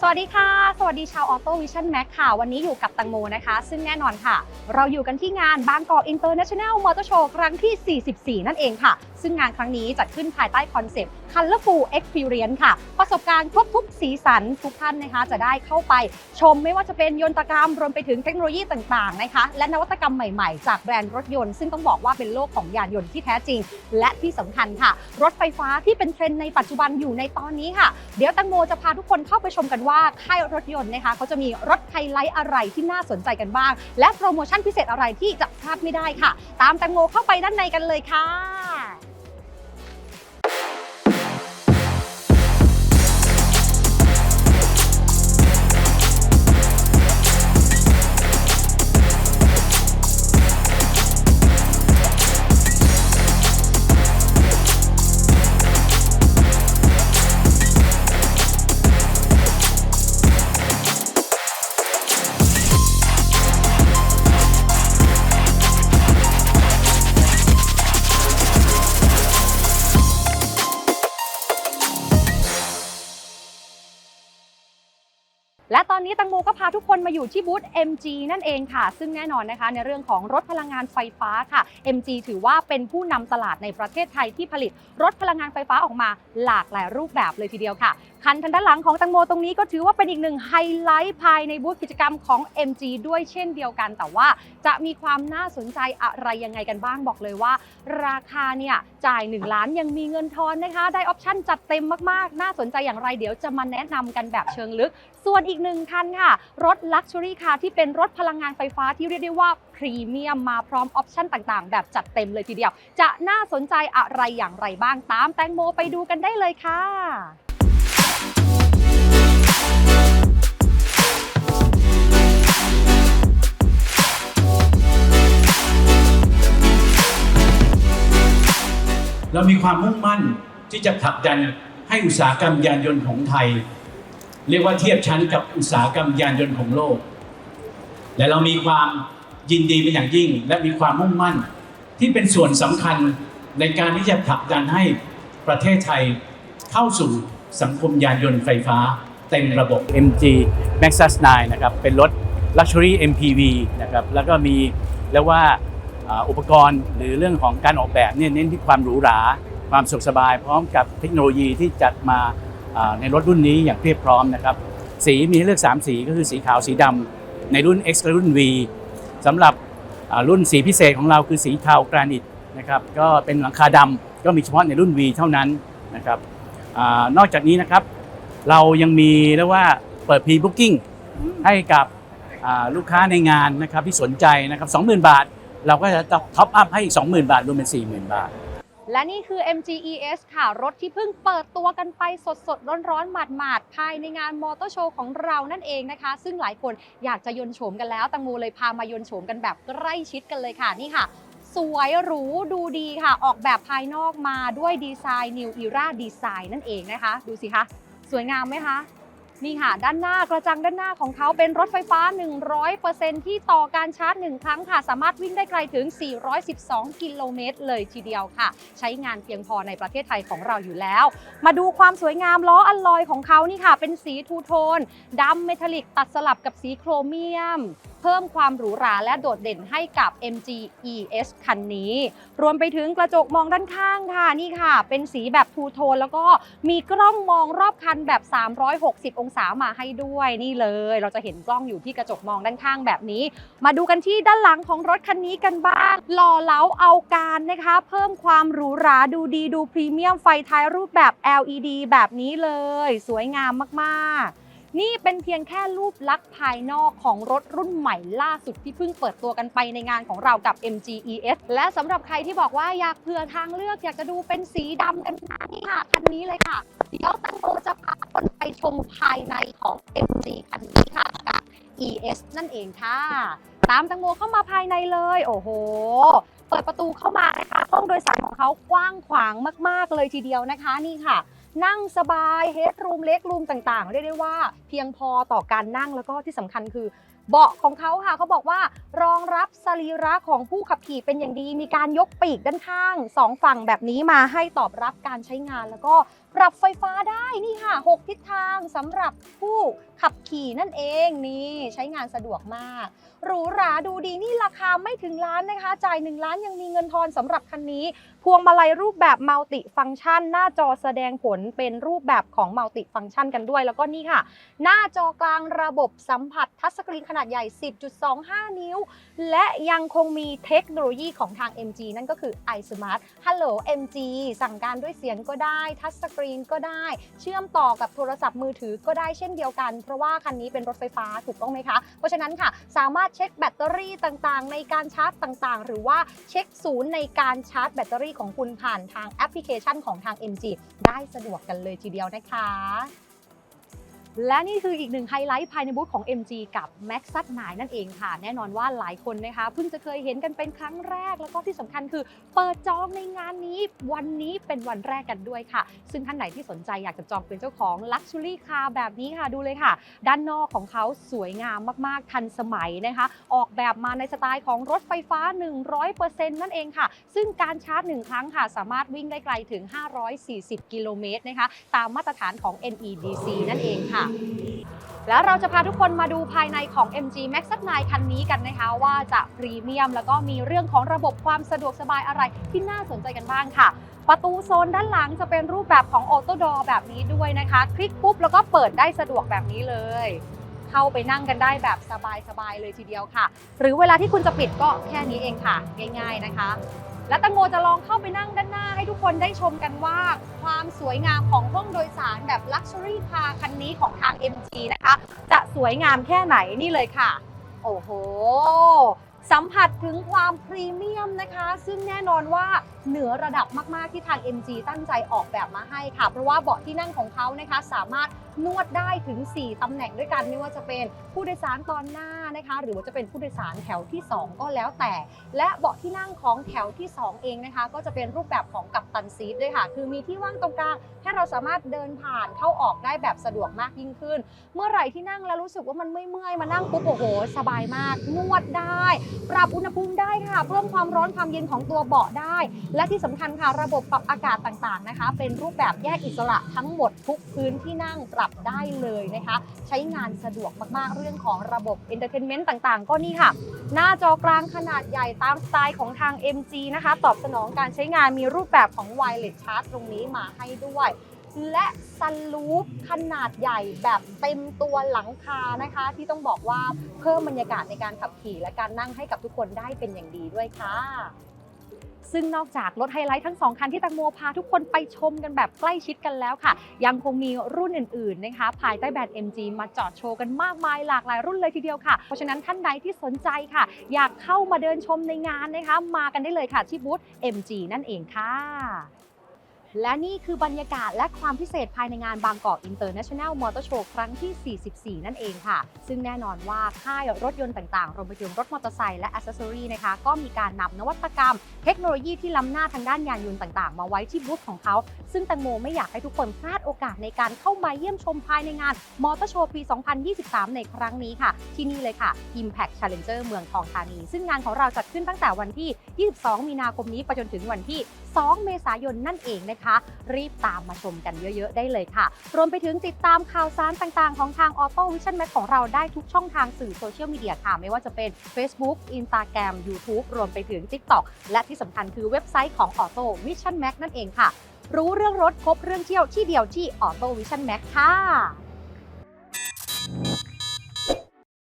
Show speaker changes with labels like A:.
A: สวัสดีค่ะ สวัสดีชาวออโต้วิชั่นแม็กค่ะ วันนี้อยู่กับตังโมนะคะ ซึ่งแน่นอนค่ะ เราอยู่กันที่งานบางกอกอินเตอร์เนชั่นแนลมอเตอร์โชว์ครั้งที่ 44 นั่นเองค่ะ ซึ่งงานครั้งนี้จัดขึ้นภายใต้คอนเซปต์ Colorful Experience ค่ะ ประสบการณ์ครบทุกสีสันทุกท่านนะคะ จะได้เข้าไปชมไม่ว่าจะเป็นยนตกรรมรวมไปถึงเทคโนโลยีต่างๆนะคะ และนวัตกรรมใหม่ๆ จากแบรนด์รถยนต์ ซึ่งต้องบอกว่าเป็นโลกของยานยนต์ที่แท้จริง และที่สำคัญค่ะ รถไฟฟ้าที่เป็นเทรนด์ในปัจจุบันอยู่ในตอนนี้ค่ะ เดี๋ยวตังโมจะพาทุกคนเข้าไปชมกันว่าค่ายรถยนต์นะคะเขาจะมีรถไฮไลท์อะไรที่น่าสนใจกันบ้าง และโปรโมชั่นพิเศษอะไรที่จะพลาดไม่ได้ค่ะ ตามแตังโมเข้าไปด้านในกันเลยค่ะ อนนี้ตังโมก็พาทุกคนมาอยู่ที่บูธ MG นั่นเองค่ะ ซึ่งแน่นอนนะคะในเรื่องของรถพลังงานไฟฟ้าค่ะ MG ถือว่าเป็นผู้นำตลาดในประเทศไทยที่ผลิตรถพลังงานไฟฟ้าออกมาหลากหลายรูปแบบเลยทีเดียวค่ะ คันทางด้านหลังของตังโมตรงนี้ก็ถือว่าเป็นอีกหนึ่งไฮไลท์ภายในบูธกิจกรรมของ MG ด้วยเช่นเดียวกัน แต่ว่าจะมีความน่าสนใจอะไรยังไงกันบ้างบอกเลยว่า ราคาเนี่ยจ่าย 1 ล้านยังมีเงินทอนนะคะ ได้ออปชั่นจัดเต็มมากๆ น่าสนใจอย่างไรเดี๋ยวจะมาแนะนำกันแบบเชิงลึก ส่วนอีกหนึ่งคันค่ะ รถ Luxury Car ที่เป็นรถพลังงานไฟฟ้าที่เรียกได้ว่าพรีเมียมมาพร้อมออปชั่นต่างๆ แบบจัดเต็มเลยทีเดียว จะน่าสนใจอะไรอย่างไรบ้างตามแตงโมไปดูกันได้เลยค่ะ
B: เรามีความมุ่งมั่นที่จะผลักดันให้อุตสาหกรรมยานยนต์ของไทย เรียกว่าเทียบชั้นกับอุตสาหกรรมยานยนต์ของโลก และเรามีความยินดีเป็นอย่างยิ่ง และมีความมุ่งมั่นที่เป็นส่วนสำคัญในการที่จะผลักดันให้ประเทศไทยเข้าสู่สังคมยานยนต์ไฟฟ้าเต็มระบบ
C: MG Maxus 9 นะครับ เป็นรถ Luxury MPV นะครับ แล้วก็มีเรียกว่าอุปกรณ์หรือเรื่องของการออกแบบเนี่ยเน้นที่ความหรูหรา ความสุขสบาย พร้อมกับเทคโนโลยีที่จัดมา ในรถรุ่นนี้อย่างเพียบพร้อมนะครับ สีมีให้เลือก 3 สีก็คือสีขาวสีดำในรุ่น X และรุ่น V สำหรับรุ่นสีพิเศษของเราคือสีเทากรานิตนะครับก็เป็นหลังคาดำก็มีเฉพาะในรุ่น V เท่านั้นนะครับอนอกจากนี้นะครับ เรายังมีเรียกว่าเปิด pre booking ให้กับลูกค้าในงานนะครับที่สนใจนะครับ20,000 บาท เราก็จะท็อปอัพให้อีก 20,000 บาทรวมเป็น 40,000 บาท
A: และนี่คือ MGES ค่ะ รถที่เพิ่งเปิดตัวกันไปสดสดร้อนร้อนหมาดหมาดภายในงานมอเตอร์โชว์ของเรานั่นเองนะคะ ซึ่งหลายคนอยากจะยนโฉมกันแล้วตังโมเลยพามายนโฉมกันแบบใกล้ชิดกันเลยค่ะนี่ค่ะสวยหรูดูดีค่ะ ออกแบบภายนอกมาด้วยดีไซน์ New Era Design นั่นเองนะคะ ดูสิคะ สวยงามไหมคะ นี่ค่ะ ด้านหน้ากระจังด้านหน้าของเขาเป็นรถไฟฟ้า 100%ที่ต่อการชาร์จ 1 ครั้งค่ะ สามารถวิ่งได้ไกลถึง 412 กิโลเมตร เลยทีเดียวค่ะ ใช้งานเพียงพอในประเทศไทยของเราอยู่แล้ว มาดูความสวยงามล้ออัลลอยของเขานี่ค่ะ เป็นสีทูโทนดำเมทัลลิกตัดสลับกับสีโครเมียม เพิ่มความหรูหราและโดดเด่นให้กับ MG ES คันนี้ รวมไปถึงกระจกมองด้านข้างค่ะนี่ค่ะ เป็นสีแบบทูโทนแล้วก็มีกล้องมองรอบคันแบบ 360 องศามาให้ด้วยนี่เลย เราจะเห็นกล้องอยู่ที่กระจกมองด้านข้างแบบนี้ มาดูกันที่ด้านหลังของรถคันนี้กันบ้างหล่อเหลาเอาการนะคะ เพิ่มความหรูหราดูดีดูพรีเมียมไฟท้ายรูปแบบ LED แบบนี้เลย สวยงามมากๆ นี่เป็นเพียงแค่รูปลักษณ์ภายนอกของรถรุ่นใหม่ล่าสุดที่เพิ่งเปิดตัวกันไปในงานของเรากับ MG ES และสำหรับใครที่บอกว่าอยากเผื่อทางเลือกอยากจะดูเป็นสีดำกันนะนี่ค่ะคันนี้เลยค่ะ เดี๋ยวตังโมจะพาคนไปชมภายในของ MG คันนี้ค่ะกับ ES นั่นเองค่ะ ตามตังโมเข้ามาภายในเลย โอ้โหเปิดประตูเข้ามานะคะห้องโดยสารของเขากว้างขวางมาก ๆ เลยทีเดียวนะคะนี่ค่ะ นั่งสบายเฮดรูมเล็กรูมต่างๆ เรียกได้ว่าเพียงพอต่อการนั่งแล้วก็ที่สำคัญคือ เบาะของเขาค่ะเขาบอกว่ารองรับสรีระของผู้ขับขี่เป็นอย่างดี มีการยกปีกด้านข้างสองฝั่งแบบนี้มาให้ตอบรับการใช้งาน แล้วก็ปรับไฟฟ้าได้นี่ค่ะ 6 ทิศทางสำหรับผู้ขับขี่นั่นเองนี่ใช้งานสะดวกมากหรูหราดูดีนี่ราคาไม่ถึงล้านนะคะ จ่าย 1 ล้านยังมีเงินทอนสำหรับคันนี้ พวงมาลัยรูปแบบมัลติฟัง c t ชัน หน้าจอแสดงผลเป็นรูปแบบของมัลติฟัง c t ชันกันด้วย แล้วก็นี่ค่ะ หน้าจอกลางระบบสัมผัสทัชสกรีนขนาดใหญ่ 10.25 นิ้ว และยังคงมีเทคโนโลยีของทาง MG นั่นก็คือ iSmart Hello MG สั่งการด้วยเสียงก็ได้ ทัชสกรีนก็ได้ เชื่อมต่อกับโทรศัพท์มือถือก็ได้เช่นเดียวกัน เพราะว่าคันนี้เป็นรถไฟฟ้าถูกต้องไหมคะ เพราะฉะนั้นค่ะ สามารถเช็คแบตเตอรี่ต่างๆ ในการชาร์จต่างๆ หรือว่าเช็คศูนย์ในการชาร์จแบตเตอรี่ของคุณผ่านทางแอปพลิเคชันของทาง MG ได้สะดวกกันเลยทีเดียวนะคะ และนี่คืออีกหนึ่งไฮไลท์ภายในบูธของ MG กับ Max ซัด9นั่นเองค่ะ แน่นอนว่าหลายคนนะคะเพิ่งจะเคยเห็นกันเป็นครั้งแรก แล้วก็ที่สำคัญคือ เปิดจองในงานนี้วันนี้เป็นวันแรกกันด้วยค่ะ ซึ่งท่านไหนที่สนใจอยากจะจองเป็นเจ้าของ Luxury Car แบบนี้ค่ะดูเลยค่ะ ด้านนอกของเขาสวยงามมากๆ ทันสมัยนะคะ ออกแบบมาในสไตล์ของรถไฟฟ้า 100%นั่นเองค่ะ ซึ่งการชาร์จ 1 ครั้งค่ะ สามารถวิ่งได้ไกลถึง 540 กิโลเมตรนะคะตามมาตรฐานของ NEDC นั่นเองค่ะแล้วเราจะพาทุกคนมาดูภายในของ MG Max 9คันนี้กันนะคะ ว่าจะพรีเมียม แล้วก็มีเรื่องของระบบความสะดวกสบายอะไรที่น่าสนใจกันบ้างค่ะ ประตูโซนด้านหลังจะเป็นรูปแบบของออโต้ดอแบบนี้ด้วยนะคะ คลิกปุ๊บแล้วก็เปิดได้สะดวกแบบนี้เลย เข้าไปนั่งกันได้แบบสบายๆเลยทีเดียวค่ะ หรือเวลาที่คุณจะปิดก็แค่นี้เองค่ะ ง่าย ๆนะคะ และตังโมจะลองเข้าไปนั่งด้านหน้าให้ทุกคนได้ชมกันว่า ความสวยงามของห้องโดยสารแบบ Luxury ่คาคันนี้ของทาง MG นะคะ จะสวยงามแค่ไหนนี่เลยค่ะ โอ้โห สัมผัสถึงความพรีเมียมนะคะ ซึ่งแน่นอนว่า เหนือระดับมากๆที่ทาง MG ตั้งใจออกแบบมาให้ค่ะ เพราะว่าเบาะที่นั่งของเขานะคะสามารถนวดได้ถึง 4 ตำแหน่งด้วยกันไม่ว่าจะเป็นผู้โดยสารตอนหน้านะคะ หรือว่าจะเป็นผู้โดยสารแถวที่ 2 ก็แล้วแต่ และเบาะที่นั่งของแถวที่ 2 เองนะคะ ก็จะเป็นรูปแบบของกัปตันซีทด้วยค่ะ คือมีที่ว่างตรงกลางให้เราสามารถเดินผ่านเข้าออกได้แบบสะดวกมากยิ่งขึ้น เมื่อไหร่ที่นั่งแล้วรู้สึกว่ามันไม่เมื่อยมานั่งปุ๊บโอ้โหสบายมาก นวดได้ ปรับอุณหภูมิได้ค่ะ เพิ่มความร้อนความเย็นของตัวเบาะได้และที่สำคัญค่ะระบบปรับอากาศต่างๆนะคะ เป็นรูปแบบแยกอิสระทั้งหมดทุกพื้นที่นั่งปรับได้เลยนะคะ ใช้งานสะดวกมากๆเรื่องของระบบ Entertainment ต่างๆ ก็นี่ค่ะ หน้าจอกลางขนาดใหญ่ตามสไตล์ของทาง MG นะคะ ตอบสนองการใช้งานมีรูปแบบของ Wireless Charge ตรงนี้มาให้ด้วยและซันลูปขนาดใหญ่แบบเต็มตัวหลังคานะคะ ที่ต้องบอกว่าเพิ่มบรรยากาศในการขับขี่และการนั่งให้กับทุกคนได้เป็นอย่างดีด้วยค่ะ ซึ่งนอกจากรถไฮไลท์ทั้งสองคันที่ตังโมพาทุกคนไปชมกันแบบใกล้ชิดกันแล้วค่ะ ยังคงมีรุ่นอื่นๆนะคะ ภายใต้แบรนด์ MG มาจอดโชว์กันมากมายหลากหลายรุ่นเลยทีเดียวค่ะ เพราะฉะนั้นท่านใดที่สนใจค่ะ อยากเข้ามาเดินชมในงานนะคะ มากันได้เลยค่ะที่บูธ MG นั่นเองค่ะ และนี่คือบรรยากาศและความพิเศษภายในงานบางกอก International Motor Show ครั้งที่ 44 นั่นเองค่ะ ซึ่งแน่นอนว่าค่ายรถยนต์ต่างๆ รวมไปถึงรถมอเตอร์ไซค์และอ c เซสซอรี่นะคะ ก็มีการนำนวัตกรรม เทคโนโลยีที่ล้ำหน้าทางด้านยานยนต์ต่างๆ มาไว้ที่บูธของเขา ซึ่งแตังโมไม่อยากให้ทุกคนพลาดโอกาสในการเข้ามาเยี่ยมชมภายในงานมอเตอร์โชว์ปี 2023 ในครั้งนี้ค่ะ ที่นี่เลยค่ะ Impact Challenger เมืองทองธานี ซึ่งงานของเราจัดขึ้นตั้งแต่วันที่ 22 มีนาคมนี้ไปจนถึงวันที่ 2 เมษายนนั่นเองนะคะ รีบตามมาชมกันเยอะๆ ได้เลยค่ะ รวมไปถึงติดตามข่าวสารต่างๆ ของทาง Auto Vision Max ของเราได้ทุกช่องทางสื่อโซเชียลมีเดียค่ะ ไม่ว่าจะเป็น Facebook Instagram YouTube รวมไปถึง TikTok และที่สำคัญคือเว็บไซต์ของ Auto Vision Max นั่นเองค่ะ รู้เรื่องรถครบเรื่องเที่ยวที่เดียวที่ Auto Vision Max ค่ะ